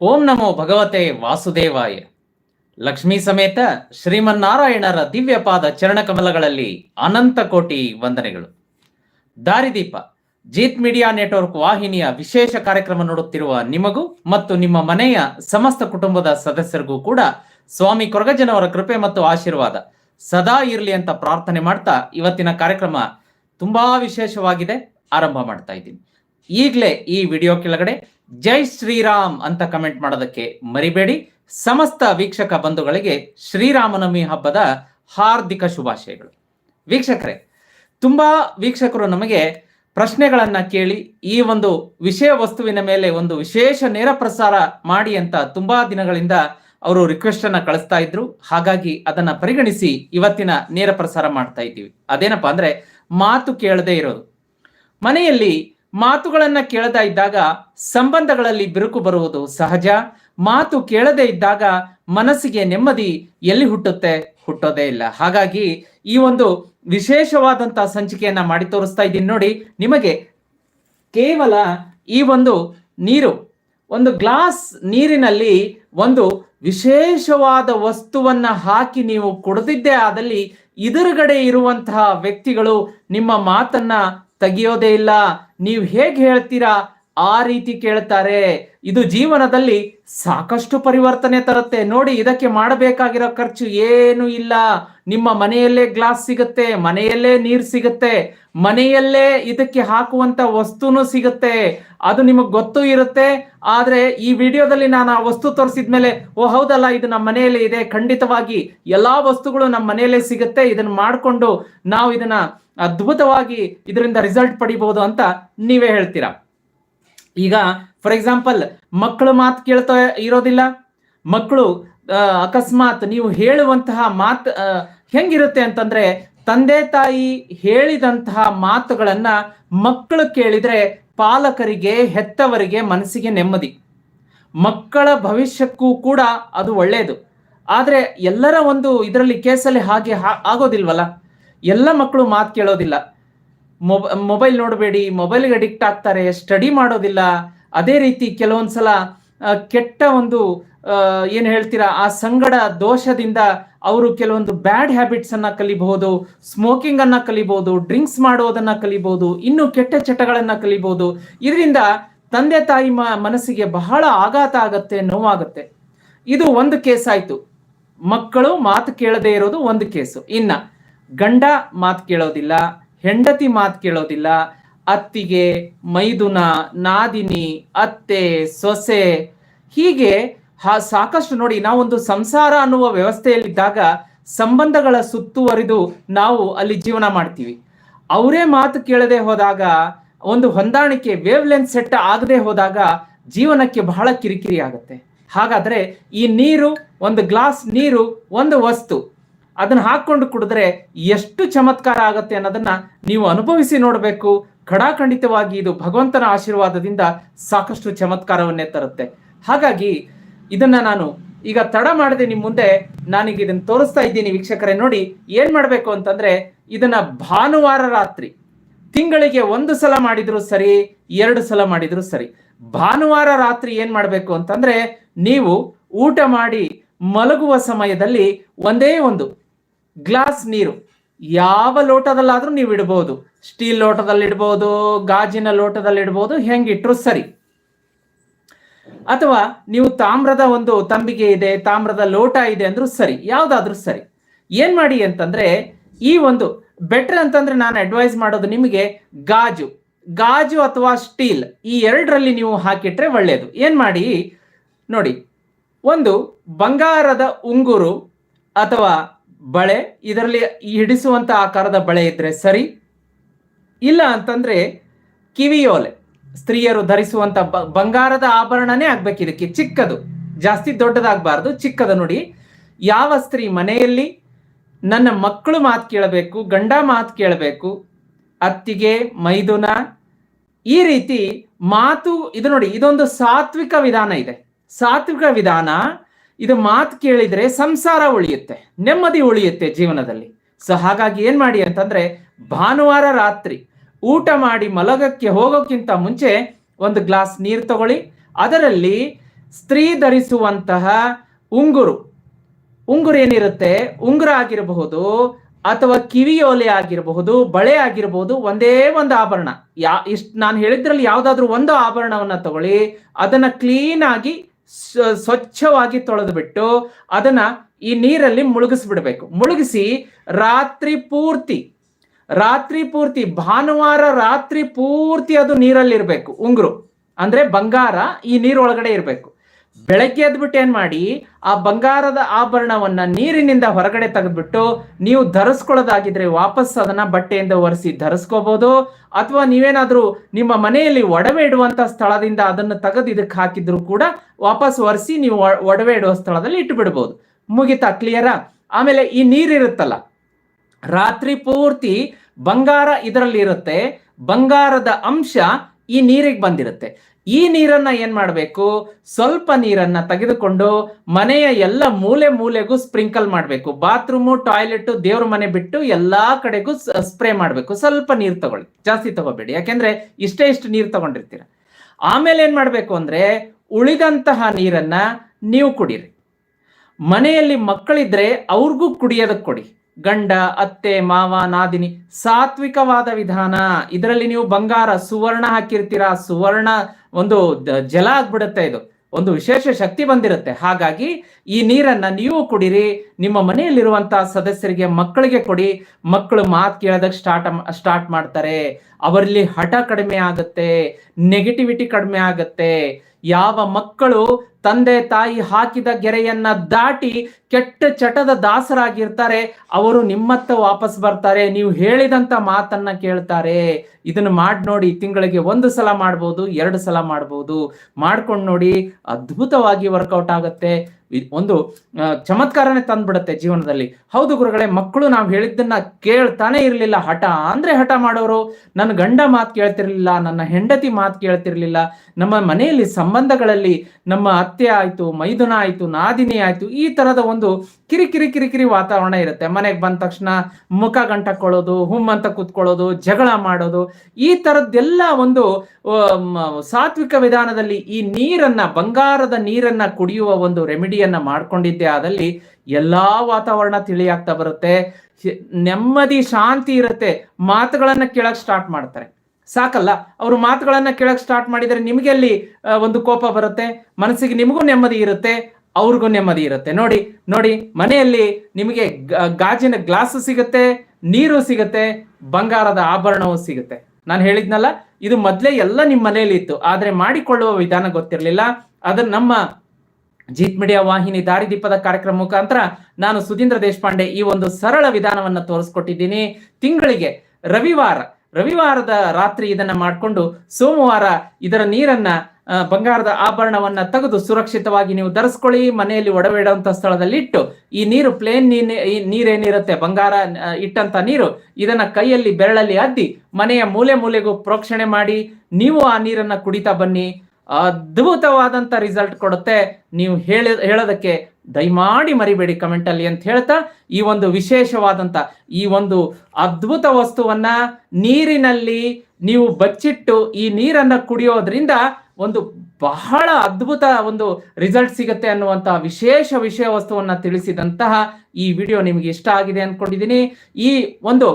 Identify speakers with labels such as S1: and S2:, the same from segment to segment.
S1: ಓಂ ನಮೋ ಭಗವತೆ ವಾಸುದೇವಾಯ. ಲಕ್ಷ್ಮೀ ಸಮೇತ ಶ್ರೀಮನ್ನಾರಾಯಣರ ದಿವ್ಯಪಾದ ಚರಣಕಮಲಗಳಲ್ಲಿ ಅನಂತ ಕೋಟಿ ವಂದನೆಗಳು. ದಾರಿದೀಪ, ಜೀತ್ ಮೀಡಿಯಾ ನೆಟ್ವರ್ಕ್ ವಾಹಿನಿಯ ವಿಶೇಷ ಕಾರ್ಯಕ್ರಮ ನೋಡುತ್ತಿರುವ ನಿಮಗೂ ಮತ್ತು ನಿಮ್ಮ ಮನೆಯ ಸಮಸ್ತ ಕುಟುಂಬದ ಸದಸ್ಯರಿಗೂ ಕೂಡ ಸ್ವಾಮಿ ಕೊರಗಜನವರ ಕೃಪೆ ಮತ್ತು ಆಶೀರ್ವಾದ. ಸದಾ ಇರಲಿ ಅಂತ ಪ್ರಾರ್ಥನೆ ಮಾಡ್ತಾ ಇವತ್ತಿನ ಕಾರ್ಯಕ್ರಮ ತುಂಬಾ ವಿಶೇಷವಾಗಿದೆ. ಆರಂಭ ಮಾಡ್ತಾ ಇದ್ದೀನಿ. ಈಗಲೇ ಈ ವಿಡಿಯೋ ಕೆಳಗಡೆ ಜೈ ಶ್ರೀರಾಮ್ ಅಂತ ಕಮೆಂಟ್ ಮಾಡೋದಕ್ಕೆ ಮರಿಬೇಡಿ. ಸಮಸ್ತ ವೀಕ್ಷಕ ಬಂಧುಗಳಿಗೆ ಶ್ರೀರಾಮನವಮಿ ಹಬ್ಬದ ಹಾರ್ದಿಕ ಶುಭಾಶಯಗಳು. ವೀಕ್ಷಕರೇ, ತುಂಬಾ ವೀಕ್ಷಕರು ನಮಗೆ ಪ್ರಶ್ನೆಗಳನ್ನ ಕೇಳಿ ಈ ಒಂದು ವಿಷಯ ವಸ್ತುವಿನ ಮೇಲೆ ಒಂದು ವಿಶೇಷ ನೇರ ಪ್ರಸಾರ ಮಾಡಿ ಅಂತ ತುಂಬಾ ದಿನಗಳಿಂದ ಅವರು ರಿಕ್ವೆಸ್ಟ್ ಅನ್ನ ಕಳಿಸ್ತಾ ಇದ್ರು. ಹಾಗಾಗಿ ಅದನ್ನ ಪರಿಗಣಿಸಿ ಇವತ್ತಿನ ನೇರ ಪ್ರಸಾರ ಮಾಡ್ತಾ ಇದ್ದೀವಿ. ಅದೇನಪ್ಪಾ ಅಂದ್ರೆ ಮಾತು ಕೇಳದೆ ಇರೋದು. ಮನೆಯಲ್ಲಿ ಮಾತುಗಳನ್ನ ಕೇಳದ ಇದ್ದಾಗ ಸಂಬಂಧಗಳಲ್ಲಿ ಬಿರುಕು ಬರುವುದು ಸಹಜ. ಮಾತು ಕೇಳದೆ ಇದ್ದಾಗ ಮನಸ್ಸಿಗೆ ನೆಮ್ಮದಿ ಎಲ್ಲಿ ಹುಟ್ಟುತ್ತೆ? ಹುಟ್ಟೋದೇ ಇಲ್ಲ. ಹಾಗಾಗಿ ಈ ಒಂದು ವಿಶೇಷವಾದಂತಹ ಸಂಚಿಕೆಯನ್ನ ಮಾಡಿ ತೋರಿಸ್ತಾ ಇದ್ದೀನಿ ನೋಡಿ. ನಿಮಗೆ ಕೇವಲ ಈ ಒಂದು ನೀರು, ಒಂದು ಗ್ಲಾಸ್ ನೀರಿನಲ್ಲಿ ಒಂದು ವಿಶೇಷವಾದ ವಸ್ತುವನ್ನ ಹಾಕಿ ನೀವು ಕುಡಿದಿದ್ದೇ ಆದಲ್ಲಿ ಇದರಗಡೆ ಇರುವಂತಹ ವ್ಯಕ್ತಿಗಳು ನಿಮ್ಮ ಮಾತನ್ನ ತೆಗೆಯೋದೇ ಇಲ್ಲ. ನೀವು ಹೇಗೆ ಹೇಳ್ತೀರಾ? ಆ ರೀತಿ ಕೇಳ್ತಾರೆ. ಇದು ಜೀವನದಲ್ಲಿ ಸಾಕಷ್ಟು ಪರಿವರ್ತನೆ ತರುತ್ತೆ. ನೋಡಿ, ಇದಕ್ಕೆ ಮಾಡಬೇಕಾಗಿರೋ ಖರ್ಚು ಏನು ಇಲ್ಲ. ನಿಮ್ಮ ಮನೆಯಲ್ಲೇ ಗ್ಲಾಸ್ ಸಿಗುತ್ತೆ, ಮನೆಯಲ್ಲೇ ನೀರು ಸಿಗುತ್ತೆ, ಮನೆಯಲ್ಲೇ ಇದಕ್ಕೆ ಹಾಕುವಂತ ವಸ್ತುನು ಸಿಗುತ್ತೆ. ಅದು ನಿಮಗೆ ಗೊತ್ತು ಇರುತ್ತೆ. ಆದ್ರೆ ಈ ವಿಡಿಯೋದಲ್ಲಿ ನಾನು ಆ ವಸ್ತು ತೋರಿಸಿದ್ಮೇಲೆ, ಓ ಹೌದಲ್ಲ, ಇದು ನಮ್ಮ ಮನೆಯಲ್ಲೇ ಇದೆ. ಖಂಡಿತವಾಗಿ ಎಲ್ಲಾ ವಸ್ತುಗಳು ನಮ್ಮ ಮನೆಯಲ್ಲೇ ಸಿಗುತ್ತೆ. ಇದನ್ನ ಮಾಡಿಕೊಂಡು ನಾವು ಇದನ್ನ ಅದ್ಭುತವಾಗಿ ಇದರಿಂದ ರಿಸಲ್ಟ್ ಪಡಿಬಹುದು ಅಂತ ನೀವೇ ಹೇಳ್ತೀರಾ? ಈಗ ಫಾರ್ ಎಕ್ಸಾಂಪಲ್ ಮಕ್ಕಳು ಮಾತು ಕೇಳ್ತಾ ಇರೋದಿಲ್ಲ. ಮಕ್ಕಳು ಅಕಸ್ಮಾತ್ ನೀವು ಹೇಳುವಂತಹ ಮಾತು ಹೆಂಗಿರುತ್ತೆ ಅಂತಂದ್ರೆ, ತಂದೆ ತಾಯಿ ಹೇಳಿದಂತಹ ಮಾತುಗಳನ್ನ ಮಕ್ಕಳು ಕೇಳಿದ್ರೆ ಪಾಲಕರಿಗೆ, ಹೆತ್ತವರಿಗೆ ಮನಸ್ಸಿಗೆ ನೆಮ್ಮದಿ. ಮಕ್ಕಳ ಭವಿಷ್ಯಕ್ಕೂ ಕೂಡ ಅದು ಒಳ್ಳೆಯದು ಆದರೆ ಎಲ್ಲರ ಒಂದು ಇದರಲ್ಲಿ ಕೇಸಲ್ಲಿ ಹಾಗೆ ಆಗೋದಿಲ್ವಲ್ಲ? ಎಲ್ಲ ಮಕ್ಕಳು ಮಾತು ಕೇಳೋದಿಲ್ಲ. ಮೊಬೈಲ್ ನೋಡಬೇಡಿ, ಮೊಬೈಲ್ಗೆ ಅಡಿಕ್ಟ್ ಆಗ್ತಾರೆ ಸ್ಟಡಿ ಮಾಡೋದಿಲ್ಲ. ಅದೇ ರೀತಿ ಕೆಲವೊಂದ್ಸಲ ಕೆಟ್ಟ ಒಂದು ಏನು ಹೇಳ್ತೀರಾ, ಆ ಸಂಗಡ ದೋಷದಿಂದ ಅವರು ಕೆಲವೊಂದು ಬ್ಯಾಡ್ ಹ್ಯಾಬಿಟ್ಸ್ ಅನ್ನ ಕಲಿಬಹುದು ಸ್ಮೋಕಿಂಗ್ ಅನ್ನ ಕಲಿಬಹುದು ಡ್ರಿಂಕ್ಸ್ ಮಾಡೋದನ್ನ ಕಲಿಬಹುದು, ಇನ್ನು ಕೆಟ್ಟ ಚಟಗಳನ್ನ ಕಲಿಬಹುದು. ಇದರಿಂದ ತಂದೆ ತಾಯಿ ಮನಸ್ಸಿಗೆ ಬಹಳ ಆಘಾತ ಆಗತ್ತೆ, ನೋವಾಗುತ್ತೆ. ಇದು ಒಂದು ಕೇಸ್ ಆಯ್ತು ಮಕ್ಕಳು ಮಾತು ಕೇಳದೇ ಇರೋದು ಒಂದು ಕೇಸು. ಇನ್ನ, ಗಂಡ ಮಾತು ಕೇಳೋದಿಲ್ಲ. ಹೆಂಡತಿ ಮಾತು ಕೇಳೋದಿಲ್ಲ. ಅತ್ತಿಗೆ, ಮೈದುನ, ನಾದಿನಿ, ಅತ್ತೆ, ಸೊಸೆ. ಹೀಗೆ ಸಾಕಷ್ಟು ನೋಡಿ ನಾವೊಂದು ಸಂಸಾರ ಅನ್ನುವ ವ್ಯವಸ್ಥೆಯಲ್ಲಿದ್ದಾಗ ಸಂಬಂಧಗಳ ಸುತ್ತುವರಿದು ನಾವು ಅಲ್ಲಿ ಜೀವನ ಮಾಡ್ತೀವಿ. ಅವರೇ ಮಾತು ಕೇಳದೆ ಹೋದಾಗ, ಒಂದು ಹೊಂದಾಣಿಕೆ ವೇವ್ ಸೆಟ್ ಆಗದೆ ಹೋದಾಗ ಜೀವನಕ್ಕೆ ಬಹಳ ಕಿರಿಕಿರಿ ಆಗುತ್ತೆ. ಹಾಗಾದ್ರೆ ಈ ನೀರು, ಒಂದು ಗ್ಲಾಸ್ ನೀರು, ಒಂದು ವಸ್ತು. ಅದನ್ನ ಹಾಕೊಂಡು ಕುಡಿದ್ರೆ ಎಷ್ಟು ಚಮತ್ಕಾರ ಆಗತ್ತೆ ಅನ್ನೋದನ್ನ ನೀವು ಅನುಭವಿಸಿ ನೋಡಬೇಕು. ಖಡಾಖಂಡಿತವಾಗಿ ಇದು ಭಗವಂತನ ಆಶೀರ್ವಾದದಿಂದ ಸಾಕಷ್ಟು ಚಮತ್ಕಾರವನ್ನೇ ತರುತ್ತೆ. ಹಾಗಾಗಿ ಇದನ್ನ ನಾನು ಈಗ ತಡ ಮಾಡದೆ ನಿಮ್ ಮುಂದೆ ನಾನೀಗ ಇದನ್ನ ತೋರಿಸ್ತಾ ಇದ್ದೀನಿ ವೀಕ್ಷಕರೇ. ನೋಡಿ, ಏನ್ ಮಾಡ್ಬೇಕು ಅಂತಂದ್ರೆ ಇದನ್ನ ಭಾನುವಾರ ರಾತ್ರಿ, ತಿಂಗಳಿಗೆ ಒಂದು ಸಲ ಮಾಡಿದ್ರು ಸರಿ, ಎರಡು ಸಲ ಮಾಡಿದ್ರು ಸರಿ. ಭಾನುವಾರ ರಾತ್ರಿ ಏನ್ ಮಾಡ್ಬೇಕು ಅಂತಂದ್ರೆ ನೀವು ಊಟ ಮಾಡಿ ಮಲಗುವ ಸಮಯದಲ್ಲಿ ಒಂದೇ ಒಂದು ಗ್ಲಾಸ್ ನೀರು. ಯಾವ ಲೋಟದಲ್ಲಾದ್ರೂ ನೀವು ಇಡ್ಬೋದು. ಸ್ಟೀಲ್ ಲೋಟದಲ್ಲಿ ಇಡ್ಬೋದು ಗಾಜಿನ ಲೋಟದಲ್ಲಿ ಇಡ್ಬೋದು ಹೆಂಗಿಟ್ರು ಸರಿ. ಅಥವಾ ನೀವು ತಾಮ್ರದ ಒಂದು ತಂಬಿಗೆ ಇದೆ, ತಾಮ್ರದ ಲೋಟ ಇದೆ ಅಂದ್ರೂ ಸರಿ, ಯಾವ್ದಾದ್ರೂ ಸರಿ. ಏನ್ ಮಾಡಿ ಅಂತಂದ್ರೆ, ಈ ಒಂದು ಬೆಟರ್ ಅಂತಂದ್ರೆ ನಾನು ಅಡ್ವೈಸ್ ಮಾಡೋದು ನಿಮಗೆ ಗಾಜು. ಗಾಜು ಅಥವಾ ಸ್ಟೀಲ್ ಈ ಎರಡರಲ್ಲಿ ನೀವು ಹಾಕಿಟ್ರೆ ಒಳ್ಳೆಯದು ಏನ್ ಮಾಡಿ? ನೋಡಿ, ಒಂದು ಬಂಗಾರದ ಉಂಗುರು ಅಥವಾ ಬಳೆ, ಇದರಲ್ಲಿ ಹಿಡಿಸುವಂತ ಆಕಾರದ ಬಳೆ ಇದ್ರೆ ಸರಿ. ಇಲ್ಲ ಅಂತಂದ್ರೆ ಕಿವಿಯೋಲೆ ಸ್ತ್ರೀಯರು ಧರಿಸುವಂತ ಬಂಗಾರದ ಆಭರಣನೇ ಆಗ್ಬೇಕು ಇದಕ್ಕೆ, ಚಿಕ್ಕದು. ಜಾಸ್ತಿ ದೊಡ್ಡದಾಗಬಾರ್ದು, ಚಿಕ್ಕದು ನೋಡಿ. ಯಾವ ಸ್ತ್ರೀ ಮನೆಯಲ್ಲಿ ನನ್ನ ಮಕ್ಕಳು ಮಾತು ಕೇಳಬೇಕು, ಗಂಡ ಮಾತು ಕೇಳಬೇಕು, ಅತ್ತಿಗೆ, ಮೈದುನ, ಈ ರೀತಿ ಮಾತು, ಇದು ನೋಡಿ, ಇದೊಂದು ಸಾತ್ವಿಕ ವಿಧಾನ ಇದೆ. ಸಾತ್ವಿಕ ವಿಧಾನ ಇದು ಮಾತು ಕೇಳಿದ್ರೆ ಸಂಸಾರ ಉಳಿಯುತ್ತೆ, ನೆಮ್ಮದಿ ಉಳಿಯುತ್ತೆ ಜೀವನದಲ್ಲಿ. ಸೊ ಹಾಗಾಗಿ ಏನ್ ಮಾಡಿ ಅಂತಂದ್ರೆ ಭಾನುವಾರ ರಾತ್ರಿ ಊಟ ಮಾಡಿ ಮಲಗಕ್ಕೆ ಹೋಗೋಕ್ಕಿಂತ ಮುಂಚೆ ಒಂದು ಗ್ಲಾಸ್ ನೀರು ತಗೊಳ್ಳಿ. ಅದರಲ್ಲಿ ಸ್ತ್ರೀ ಧರಿಸುವಂತಹ ಉಂಗುರು. ಉಂಗುರು ಏನಿರುತ್ತೆ? ಉಂಗುರ ಆಗಿರಬಹುದು ಅಥವಾ ಕಿವಿಯೋಲೆ ಆಗಿರಬಹುದು, ಬಳೆ ಆಗಿರಬಹುದು, ಒಂದೇ ಒಂದು ಆಭರಣ. ಯಾ ಇಷ್ಟು ನಾನು ಹೇಳಿದ್ರಲ್ಲಿ ಯಾವುದಾದ್ರೂ ಒಂದು ಆಭರಣವನ್ನ ತಗೊಳ್ಳಿ. ಅದನ್ನ ಕ್ಲೀನ್ ಆಗಿ ಸ್ವಚ್ಛವಾಗಿ ತೊಳೆದು ಬಿಟ್ಟು ಅದನ್ನ ಈ ನೀರಲ್ಲಿ ಮುಳುಗಿಸ್ಬಿಡ್ಬೇಕು. ಮುಳುಗಿಸಿ ರಾತ್ರಿ ಪೂರ್ತಿ ರಾತ್ರಿ ಪೂರ್ತಿ, ಭಾನುವಾರ ರಾತ್ರಿ ಪೂರ್ತಿ ಅದು ನೀರಲ್ಲಿ ಇರಬೇಕು ಉಂಗುರು. ಅಂದ್ರೆ ಬಂಗಾರ ಈ ನೀರೊಳಗಡೆ ಇರಬೇಕು. ಬೆಳಗ್ಗೆ ಎದ್ಬಿಟ್ಟು ಏನ್ ಮಾಡಿ, ಆ ಬಂಗಾರದ ಆಭರಣವನ್ನ ನೀರಿನಿಂದ ಹೊರಗಡೆ ತೆಗೆದ್ಬಿಟ್ಟು ನೀವು ಧರಿಸ್ಕೊಳ್ಳೋದಾಗಿದ್ರೆ ವಾಪಸ್ ಅದನ್ನ ಬಟ್ಟೆಯಿಂದ ಒರೆಸಿ ಧರಿಸ್ಕೋಬಹುದು ಅಥವಾ ನೀವೇನಾದರೂ ನಿಮ್ಮ ಮನೆಯಲ್ಲಿ ಒಡವೆ ಇಡುವಂತ ಸ್ಥಳದಿಂದ ಅದನ್ನು ತೆಗೆದು ಇದಕ್ಕೆ ಹಾಕಿದ್ರು ಕೂಡ ವಾಪಸ್ ಒರೆಸಿ ನೀವು ಒಡವೆ ಇಡುವ ಸ್ಥಳದಲ್ಲಿ ಇಟ್ಟು ಬಿಡ್ಬೋದು ಮುಗಿತಾ ಕ್ಲಿಯರಾ ಆಮೇಲೆ ಈ ನೀರಿರುತ್ತಲ್ಲ ರಾತ್ರಿ ಪೂರ್ತಿ ಬಂಗಾರ ಇದರಲ್ಲಿ ಇರುತ್ತೆ ಬಂಗಾರದ ಅಂಶ ಈ ನೀರಿಗೆ ಬಂದಿರುತ್ತೆ. ಈ ನೀರನ್ನ ಏನ್ ಮಾಡಬೇಕು? ಸ್ವಲ್ಪ ನೀರನ್ನ ತೆಗೆದುಕೊಂಡು ಮನೆಯ ಎಲ್ಲ ಮೂಲೆ ಮೂಲೆಗೂ ಸ್ಪ್ರಿಂಕಲ್ ಮಾಡಬೇಕು. ಬಾತ್ರೂಮು, ಟಾಯ್ಲೆಟ್, ದೇವ್ರ ಮನೆ ಬಿಟ್ಟು ಎಲ್ಲಾ ಕಡೆಗೂ ಸ್ಪ್ರೇ ಮಾಡಬೇಕು. ಸ್ವಲ್ಪ ನೀರು ತಗೊಳ್ಳಿ. ಜಾಸ್ತಿ ತಗೋಬೇಡಿ. ಯಾಕೆಂದ್ರೆ ಇಷ್ಟೇ ಇಷ್ಟು ನೀರು ತಗೊಂಡಿರ್ತೀರ. ಆಮೇಲೆ ಏನ್ ಮಾಡ್ಬೇಕು ಅಂದ್ರೆ ಉಳಿದಂತಹ ನೀರನ್ನ ನೀವು ಕುಡೀರಿ. ಮನೆಯಲ್ಲಿ ಮಕ್ಕಳಿದ್ರೆ ಅವ್ರಿಗೂ ಕುಡಿಯೋದಕ್ಕೆ ಕೊಡಿ. ಗಂಡ, ಅತ್ತೆ, ಮಾವ, ನಾದಿನಿ ಸಾತ್ವಿಕವಾದ ವಿಧಾನ. ಇದರಲ್ಲಿ ನೀವು ಬಂಗಾರ, ಸುವರ್ಣ ಹಾಕಿರ್ತೀರಾ? ಸುವರ್ಣ ಒಂದು ಜಲ ಆಗ್ಬಿಡುತ್ತೆ ಇದು. ಒಂದು ವಿಶೇಷ ಶಕ್ತಿ ಬಂದಿರುತ್ತೆ. ಹಾಗಾಗಿ ಈ ನೀರನ್ನ ನೀವು ಕುಡಿರಿ, ನಿಮ್ಮ ಮನೆಯಲ್ಲಿರುವಂತಹ ಸದಸ್ಯರಿಗೆ, ಮಕ್ಕಳಿಗೆ ಕೊಡಿ. ಮಕ್ಕಳು ಮಾತು ಕೇಳೋದಕ್ಕೆ ಸ್ಟಾರ್ಟ್ ಸ್ಟಾರ್ಟ್ ಮಾಡ್ತಾರೆ. ಅವರಲ್ಲಿ ಹಠ ಕಡಿಮೆ ಆಗುತ್ತೆ ನೆಗೆಟಿವಿಟಿ ಕಡಿಮೆ ಆಗುತ್ತೆ. ಯಾವ ಮಕ್ಕಳು ತಂದೆ ತಾಯಿ ಹಾಕಿದ ಗೆರೆಯನ್ನ ದಾಟಿ ಕೆಟ್ಟ ಚಟದ ದಾಸರಾಗಿರ್ತಾರೆ, ಅವರು ನಿಮ್ಮತ್ತ ವಾಪಸ್ ಬರ್ತಾರೆ, ನೀವು ಹೇಳಿದಂತ ಮಾತನ್ನ ಕೇಳ್ತಾರೆ. ಇದನ್ನು ಮಾಡಿ ನೋಡಿ ತಿಂಗಳಿಗೆ ಒಂದು ಸಲ ಮಾಡ್ಬೋದು, ಎರಡು ಸಲ ಮಾಡ್ಬೋದು. ಮಾಡ್ಕೊಂಡು ನೋಡಿ ಅದ್ಭುತವಾಗಿ ವರ್ಕೌಟ್ ಆಗುತ್ತೆ. ಒಂದು ಚಮತ್ಕಾರನೇ ತಂದ್ಬಿಡುತ್ತೆ ಜೀವನದಲ್ಲಿ. ಹೌದು ಗುರುಗಳೇ, ಮಕ್ಕಳು ನಾವು ಹೇಳಿದ್ದನ್ನ ಕೇಳ್ತಾನೆ ಇರಲಿಲ್ಲ. ಹಠ ಅಂದ್ರೆ ಹಠ ಮಾಡೋರು ನನ್ನ ಗಂಡ ಮಾತು ಕೇಳ್ತಿರ್ಲಿಲ್ಲ, ನನ್ನ ಹೆಂಡತಿ ಮಾತು ಕೇಳ್ತಿರ್ಲಿಲ್ಲ. ನಮ್ಮ ಮನೆಯಲ್ಲಿ ಸಂಬಂಧಗಳಲ್ಲಿ ನಮ್ಮ ಅತ್ತೆ ಆಯ್ತು, ಮೈದುನ ಆಯ್ತು, ನಾದಿನಿ ಆಯ್ತು, ಈ ತರದ ಒಂದು ಕಿರಿಕಿರಿ ಕಿರಿ ವಾತಾವರಣ ಇರುತ್ತೆ. ಮನೆಗೆ ಬಂದ ತಕ್ಷಣ ಮುಖ ಗಂಟಕೊಳ್ಳೋದು ಹುಮ್ ಅಂತ ಕೂತ್ಕೊಳ್ಳೋದು, ಜಗಳ ಮಾಡೋದು, ಈ ತರದ್ದೆಲ್ಲ ಒಂದು ಸಾತ್ವಿಕ ವಿಧಾನದಲ್ಲಿ ಈ ನೀರನ್ನ, ಬಂಗಾರದ ನೀರನ್ನ ಕುಡಿಯುವ ಒಂದು ರೆಮಿಡಿಯನ್ನ ಮಾಡ್ಕೊಂಡಿದ್ದೆ. ಆದಲ್ಲಿ ಎಲ್ಲಾ ವಾತಾವರಣ ತಿಳಿಯಾಗ್ತಾ ಬರುತ್ತೆ. ನೆಮ್ಮದಿ, ಶಾಂತಿ ಇರುತ್ತೆ. ಮಾತುಗಳನ್ನ ಕೇಳಕ್ ಸ್ಟಾರ್ಟ್ ಮಾಡ್ತಾರೆ. ಸಾಕಲ್ಲ? ಅವರು ಮಾತುಗಳನ್ನ ಕೇಳಕ್ ಸ್ಟಾರ್ಟ್ ಮಾಡಿದರೆ ನಿಮಗೆ ಅಲ್ಲಿ ಒಂದು ಕೋಪ ಬರುತ್ತೆ? ಮನಸ್ಸಿಗೆ ನಿಮಗೂ ನೆಮ್ಮದಿ ಇರುತ್ತೆ. ಅವ್ರಿಗೂ ನೆಮ್ಮದಿ ಇರುತ್ತೆ. ನೋಡಿ ನೋಡಿ, ಮನೆಯಲ್ಲಿ ನಿಮಗೆ ಗಾಜಿನ ಗ್ಲಾಸ್ ಸಿಗುತ್ತೆ, ನೀರು ಸಿಗುತ್ತೆ, ಬಂಗಾರದ ಆಭರಣವೂ ಸಿಗುತ್ತೆ. ನಾನು ಹೇಳಿದ್ನಲ್ಲ, ಇದು ಮೊದಲೇ ಎಲ್ಲ ನಿಮ್ಮ ಮನೆಯಲ್ಲಿ ಇತ್ತು. ಆದ್ರೆ ಮಾಡಿಕೊಳ್ಳುವ ವಿಧಾನ ಗೊತ್ತಿರಲಿಲ್ಲ. ಅದನ್ನ ನಮ್ಮ ಜೀತ್ ಮೀಡಿಯಾ ವಾಹಿನಿ ದಾರಿದೀಪದ ಕಾರ್ಯಕ್ರಮ ಮುಖಾಂತರ ನಾನು ಸುಧೀಂದ್ರ ದೇಶಪಾಂಡೆ ಈ ಒಂದು ಸರಳ ವಿಧಾನವನ್ನ ತೋರಿಸ್ಕೊಟ್ಟಿದ್ದೀನಿ. ತಿಂಗಳಿಗೆ ರವಿವಾರ, ರವಿವಾರದ ರಾತ್ರಿ ಇದನ್ನ ಮಾಡಿಕೊಂಡು ಸೋಮವಾರ ಇದರ ನೀರನ್ನ ಬಂಗಾರದ ಆಭರಣವನ್ನ ತೆಗೆದು ಸುರಕ್ಷಿತವಾಗಿ ನೀವು ಧರಿಸ್ಕೊಳ್ಳಿ. ಮನೆಯಲ್ಲಿ ಒಡಬೇಡುವಂತ ಸ್ಥಳದಲ್ಲಿ ಇಟ್ಟು, ಈ ನೀರು ಪ್ಲೇನ್ ನೀರ್ ನೀರೇನಿರುತ್ತೆ, ಬಂಗಾರ ಇಟ್ಟಂತ ನೀರು, ಇದನ್ನ ಕೈಯಲ್ಲಿ ಬೆರಳಲ್ಲಿ ಅದ್ದಿ, ಮನೆಯ ಮೂಲೆ ಮೂಲೆಗೂ ಪ್ರೋಕ್ಷಣೆ ಮಾಡಿ, ನೀವು ಆ ನೀರನ್ನ ಕುಡಿತಾ ಬನ್ನಿ. ಅದ್ಭುತವಾದಂತ ರಿಸಲ್ಟ್ ಕೊಡುತ್ತೆ. ನೀವು ಹೇಳ, ಹೇಳೋದಕ್ಕೆ ದಯಮಾಡಿ ಮರಿಬೇಡಿ ಕಮೆಂಟ್ ಅಲ್ಲಿ ಅಂತ ಹೇಳ್ತಾ, ಈ ಒಂದು ವಿಶೇಷವಾದಂತ ಈ ಒಂದು ಅದ್ಭುತ ವಸ್ತುವನ್ನ ನೀರಿನಲ್ಲಿ ನೀವು ಬಚ್ಚಿಟ್ಟು, ಈ ನೀರನ್ನ ಕುಡಿಯೋದ್ರಿಂದ ಒಂದು ಬಹಳ ಅದ್ಭುತ ಒಂದು ರಿಸಲ್ಟ್ ಸಿಗುತ್ತೆ ಅನ್ನುವಂತಹ ವಿಶೇಷ ವಿಷಯ ವಸ್ತುವನ್ನ ತಿಳಿಸಿದಂತಹ ಈ ವಿಡಿಯೋ ನಿಮಗೆ ಇಷ್ಟ ಆಗಿದೆ ಅನ್ಕೊಂಡಿದ್ದೀನಿ. ಈ ಒಂದು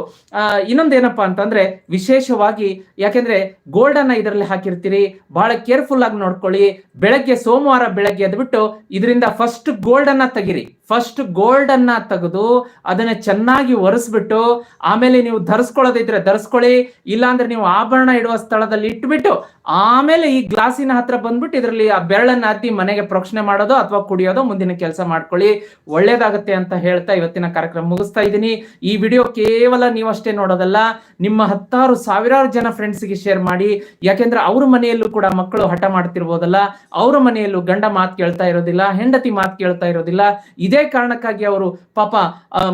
S1: ಇನ್ನೊಂದು ಇನ್ನೊಂದೇನಪ್ಪಾ ಅಂತಂದ್ರೆ ವಿಶೇಷವಾಗಿ ಯಾಕೆಂದ್ರೆ ಗೋಲ್ಡ್ ಅನ್ನ ಇದರಲ್ಲಿ ಹಾಕಿರ್ತೀರಿ, ಬಹಳ ಕೇರ್ಫುಲ್ ಆಗಿ ನೋಡ್ಕೊಳ್ಳಿ. ಬೆಳಗ್ಗೆ ಸೋಮವಾರ ಬೆಳಗ್ಗೆ ಎದ್ಬಿಟ್ಟು ಇದರಿಂದ ಫಸ್ಟ್ ಗೋಲ್ಡ್ ಅನ್ನ ತೆಗಿರಿ. ಫಸ್ಟ್ ಗೋಲ್ಡ್ ಅನ್ನ ತೆಗೆದು ಅದನ್ನ ಚೆನ್ನಾಗಿ ಒರೆಸ್ಬಿಟ್ಟು, ಆಮೇಲೆ ನೀವು ಧರಿಸ್ಕೊಳ್ಳೋದಿದ್ರೆ ಧರಿಸ್ಕೊಳ್ಳಿ. ಇಲ್ಲಾಂದ್ರೆ ನೀವು ಆಭರಣ ಇಡುವ ಸ್ಥಳದಲ್ಲಿ ಇಟ್ಬಿಟ್ಟು, ಆಮೇಲೆ ಈ ಗ್ಲಾಸಿನ ಹತ್ರ ಬಂದ್ಬಿಟ್ಟು ಇದರಲ್ಲಿ ಆ ಬೆರಳನ್ನ ಹತ್ತಿ ಮನೆಗೆ ಪ್ರೋಕ್ಷಣೆ ಮಾಡೋದು ಅಥವಾ ಕುಡಿಯೋದು ಮುಂದಿನ ಕೆಲಸ ಮಾಡ್ಕೊಳ್ಳಿ. ಒಳ್ಳೇದಾಗುತ್ತೆ ಅಂತ ಹೇಳ್ತಾ ಇವತ್ತಿನ ಕಾರ್ಯಕ್ರಮ ಮುಗಿಸ್ತಾ ಇದ್ದೀನಿ. ಈ ವಿಡಿಯೋ ಕೇವಲ ನೀವಷ್ಟೇ ನೋಡೋದಲ್ಲ, ನಿಮ್ಮ ಹತ್ತಾರು ಸಾವಿರಾರು ಜನ ಫ್ರೆಂಡ್ಸ್ಗೆ ಶೇರ್ ಮಾಡಿ, ಯಾಕೆಂದ್ರೆ ಅವ್ರ ಮನೆಯಲ್ಲೂ ಕೂಡ ಮಕ್ಕಳು ಹಠ ಮಾಡ್ತಿರ್ಬೋದಲ್ಲ, ಅವ್ರ ಮನೆಯಲ್ಲೂ ಗಂಡ ಮಾತು ಕೇಳ್ತಾ ಇರೋದಿಲ್ಲ, ಹೆಂಡತಿ ಮಾತು ಕೇಳ್ತಾ ಇರೋದಿಲ್ಲ. ಇದೇ ಕಾರಣಕ್ಕಾಗಿ ಅವರು ಪಾಪ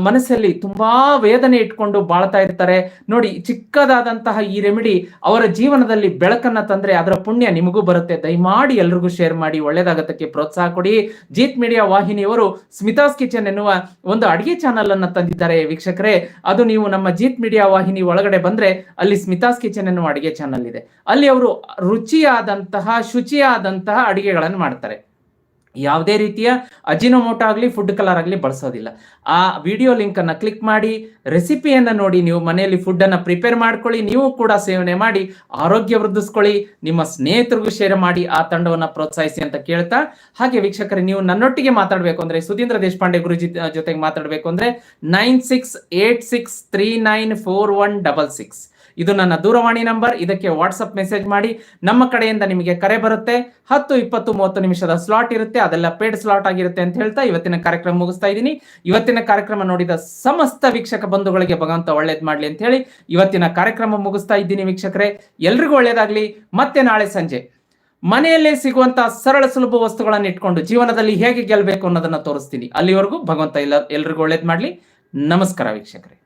S1: ಮನಸ್ಸಲ್ಲಿ ತುಂಬಾ ವೇದನೆ ಇಟ್ಕೊಂಡು ಬಾಳ್ತಾ ಇರ್ತಾರೆ. ನೋಡಿ, ಚಿಕ್ಕದಾದಂತಹ ಈ ರೆಮಿಡಿ ಅವರ ಜೀವನದಲ್ಲಿ ಬೆಳಕನ್ನ ತಂದ್ರೆ ಅದರ ಪುಣ್ಯ ನಿಮಗೂ ಬರುತ್ತೆ. ದಯಮಾಡಿ ಎಲ್ರಿಗೂ ಶೇರ್ ಮಾಡಿ, ಒಳ್ಳೇದಾಗತ್ತಕ್ಕೆ ಪ್ರೋತ್ಸಾಹ ಕೊಡಿ. ಜೀತ್ ಮೀಡಿಯಾ ವಾಹಿನಿಯವರು ಸ್ಮಿತಾಸ್ ಕಿಚನ್ ಎನ್ನುವ ಒಂದು ಅಡಿಗೆ ಚಾನಲ್ ಅನ್ನ ತಂದಿದ್ದಾರೆ ವೀಕ್ಷಕರೇ. ಅದು ನೀವು ನಮ್ಮ ಜೀತ್ ಮೀಡಿಯಾ ವಾಹಿನಿ ಒಳಗಡೆ ಬಂದ್ರೆ ಅಲ್ಲಿ ಸ್ಮಿತಾಸ್ ಕಿಚನ್ ಎನ್ನುವ ಅಡಿಗೆ ಚಾನಲ್ ಇದೆ. ಅಲ್ಲಿ ಅವರು ರುಚಿಯಾದಂತಹ, ಶುಚಿಯಾದಂತಹ ಅಡಿಗೆಗಳನ್ನು ಮಾಡ್ತಾರೆ. ಯಾವುದೇ ರೀತಿಯ ಅಜಿನೋಮೋಟೋ ಆಗಲಿ ಫುಡ್ ಕಲರ್ ಆಗಲಿ ಬಳಸೋದಿಲ್ಲ. ಆ ವಿಡಿಯೋ ಲಿಂಕ್ ಅನ್ನ ಕ್ಲಿಕ್ ಮಾಡಿ ರೆಸಿಪಿಯನ್ನು ನೋಡಿ, ನೀವು ಮನೆಯಲ್ಲಿ ಫುಡ್ ಅನ್ನ ಪ್ರಿಪೇರ್ ಮಾಡ್ಕೊಳ್ಳಿ, ನೀವು ಕೂಡ ಸೇವನೆ ಮಾಡಿ, ಆರೋಗ್ಯ ವೃದ್ಧಿಸ್ಕೊಳ್ಳಿ, ನಿಮ್ಮ ಸ್ನೇಹಿತರಿಗೂ ಶೇರ್ ಮಾಡಿ, ಆ ತಂಡವನ್ನು ಪ್ರೋತ್ಸಾಹಿಸಿ ಅಂತ ಕೇಳ್ತಾ, ಹಾಗೆ ವೀಕ್ಷಕರೇ, ನೀವು ನನ್ನೊಟ್ಟಿಗೆ ಮಾತಾಡಬೇಕು ಅಂದ್ರೆ, ಸುಧೀಂದ್ರ ದೇಶಪಾಂಡೆ ಗುರುಜಿ ಜೊತೆಗೆ ಮಾತಾಡಬೇಕು ಅಂದ್ರೆ nine six eight six three nine four one double six ಇದು ನನ್ನ ದೂರವಾಣಿ ನಂಬರ್. ಇದಕ್ಕೆ ವಾಟ್ಸಪ್ ಮೆಸೇಜ್ ಮಾಡಿ. ನಮ್ಮ ಕಡೆಯಿಂದ ನಿಮಗೆ ಕರೆ ಬರುತ್ತೆ. ಹತ್ತು, ಇಪ್ಪತ್ತು, ಮೂವತ್ತು ನಿಮಿಷದ ಸ್ಲಾಟ್ ಇರುತ್ತೆ. ಅದೆಲ್ಲ ಪೇಡ್ ಸ್ಲಾಟ್ ಆಗಿರುತ್ತೆ ಅಂತ ಹೇಳ್ತಾ ಇವತ್ತಿನ ಕಾರ್ಯಕ್ರಮ ಮುಗಿಸ್ತಾ ಇದ್ದೀನಿ. ಇವತ್ತಿನ ಕಾರ್ಯಕ್ರಮ ನೋಡಿದ ಸಮಸ್ತ ವೀಕ್ಷಕ ಬಂಧುಗಳಿಗೆ ಭಗವಂತ ಒಳ್ಳೇದ್ ಮಾಡ್ಲಿ ಅಂತ ಹೇಳಿ ಇವತ್ತಿನ ಕಾರ್ಯಕ್ರಮ ಮುಗಿಸ್ತಾ ಇದ್ದೀನಿ ವೀಕ್ಷಕರೇ. ಎಲ್ರಿಗೂ ಒಳ್ಳೇದಾಗ್ಲಿ. ಮತ್ತೆ ನಾಳೆ ಸಂಜೆ. ಮನೆಯಲ್ಲೇ ಸಿಗುವಂತ ಸರಳ ಸುಲಭ ವಸ್ತುಗಳನ್ನು ಇಟ್ಕೊಂಡು ಜೀವನದಲ್ಲಿ ಹೇಗೆ ಗೆಲ್ಲಬೇಕು ಅನ್ನೋದನ್ನ ತೋರಿಸ್ತೀನಿ. ಅಲ್ಲಿವರೆಗೂ ಭಗವಂತ ಎಲ್ಲ ಎಲ್ರಿಗೂ ಒಳ್ಳೇದ್ ಮಾಡ್ಲಿ. ನಮಸ್ಕಾರ ವೀಕ್ಷಕರೇ.